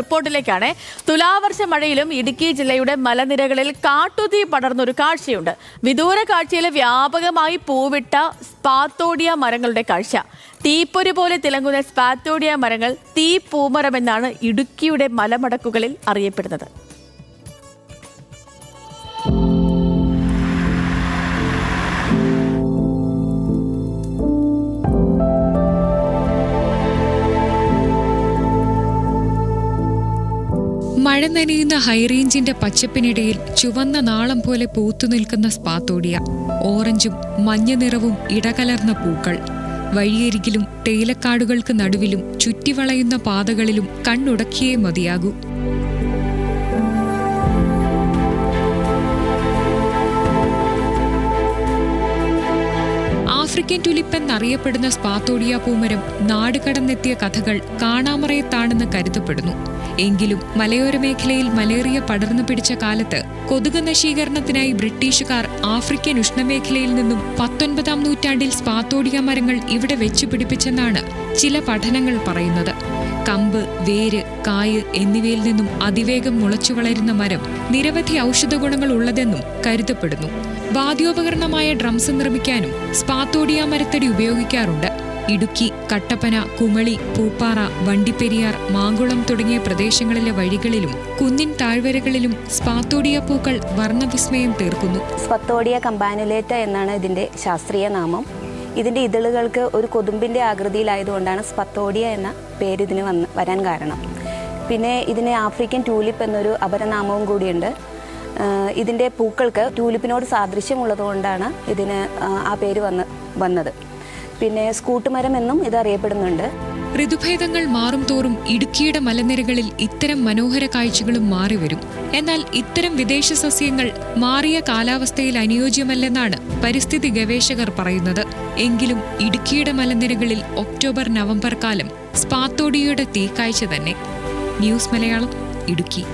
റിപ്പോർട്ടിലേക്കാണ്. തുലാവർഷ മഴയിലും ഇടുക്കി ജില്ലയുടെ മലനിരകളിൽ കാട്ടുതീ പടർന്നൊരു കാഴ്ചയുണ്ട്. വിദൂര കാഴ്ചയിൽ വ്യാപകമായി പൂവിട്ട സ്പാത്തോഡിയ മരങ്ങളുടെ കാഴ്ച. തീപ്പൊരി പോലെ തിളങ്ങുന്ന സ്പാത്തോഡിയ മരങ്ങൾ തീ പൂമരം എന്നാണ് ഇടുക്കിയുടെ മലമടക്കുകളിൽ അറിയപ്പെടുന്നത്. മഴ നനയുന്ന ഹൈറേഞ്ചിന്റെ പച്ചപ്പിനിടയിൽ ചുവന്ന നാളം പോലെ പൂത്തു നിൽക്കുന്ന സ്പാത്തോടിയ ഓറഞ്ചും മഞ്ഞ നിറവും ഇടകലർന്ന പൂക്കൾ. വഴിയരികിലും തേയിലക്കാടുകൾക്ക് നടുവിലും ചുറ്റിവളയുന്ന പാതകളിലും കണ്ണുടക്കിയേ മതിയാകൂ. ആഫ്രിക്കൻ ടുലിപ്പ് എന്നറിയപ്പെടുന്ന സ്പാത്തോഡിയ പൂമരം നാട് കടന്നെത്തിയ കഥകൾ കാണാമറയത്താണെന്ന് കരുതപ്പെടുന്നു. എങ്കിലും മലയോര മേഖലയിൽ മലേറിയ പടർന്നു പിടിച്ച കാലത്ത് കൊതുക് നശീകരണത്തിനായി ബ്രിട്ടീഷുകാർ ആഫ്രിക്കൻ ഉഷ്ണമേഖലയിൽ നിന്നും പത്തൊൻപതാം നൂറ്റാണ്ടിൽ സ്പാത്തോഡിയ മരങ്ങൾ ഇവിടെ വെച്ചു പിടിപ്പിച്ചെന്നാണ് ചില പഠനങ്ങൾ പറയുന്നത്. കമ്പ് വേര് കായ് എന്നിവയിൽ നിന്നും അതിവേഗം മുളച്ചു വളരുന്ന മരം നിരവധി ഔഷധ ഗുണങ്ങൾ ഉള്ളതെന്നും കരുതപ്പെടുന്നു. വാദ്യോപകരണമായ ഡ്രംസ് നിർമ്മിക്കാനും സ്പാത്തോഡിയ മരത്തടി ഉപയോഗിക്കാറുണ്ട്. ഇടുക്കി കട്ടപ്പന കുമളി പൂപ്പാറ വണ്ടിപ്പെരിയാർ മാങ്കുളം തുടങ്ങിയ പ്രദേശങ്ങളിലെ വഴികളിലും കുന്നിൻ താഴ്വരകളിലും സ്പാത്തോഡിയ പൂക്കൾ വർണവിസ്മയം തീർക്കുന്നു. സ്പത്തോഡിയ കമ്പാനുലേറ്റ എന്നാണ് ഇതിന്റെ ശാസ്ത്രീയ നാമം. ഇതിന്റെ ഇതളുകൾക്ക് ഒരു കൊതുമ്പിന്റെ ആകൃതിയിലായതുകൊണ്ടാണ് സ്പത്തോഡിയ എന്ന പേര് ഇതിന് വന്ന് വരാൻ കാരണം. പിന്നെ ഇതിന് ആഫ്രിക്കൻ ട്യൂലിപ്പ് എന്നൊരു അപരനാമവും കൂടിയുണ്ട്. ഇതിന്റെ പൂക്കൾക്ക് ടൂലിപ്പിനോട് സാദൃശ്യമുള്ളതുകൊണ്ടാണ് ഇതിന് ആ പേര് വന്ന് വന്നത്. പിന്നെ സ്കൂട്ടുമരം എന്നും ഇത് അറിയപ്പെടുന്നുണ്ട്. ഋതുഭേദങ്ങൾ മാറും തോറും ഇടുക്കിയുടെ മലനിരകളിൽ ഇത്തരം മനോഹര കാഴ്ചകളും മാറിവരും എന്നാൽ ഇത്തരം വിദേശ സസ്യങ്ങൾ മാറിയ കാലാവസ്ഥയിൽ അനുയോജ്യമല്ലെന്നാണ് പരിസ്ഥിതി ഗവേഷകർ പറയുന്നത്. എങ്കിലും ഇടുക്കിയുടെ മലനിരകളിൽ ഒക്ടോബർ നവംബർ കാലം സ്പാത്തോടിയുടെ തീക്കാഴ്ച തന്നെ. ന്യൂസ് മലയാളം ഇടുക്കി.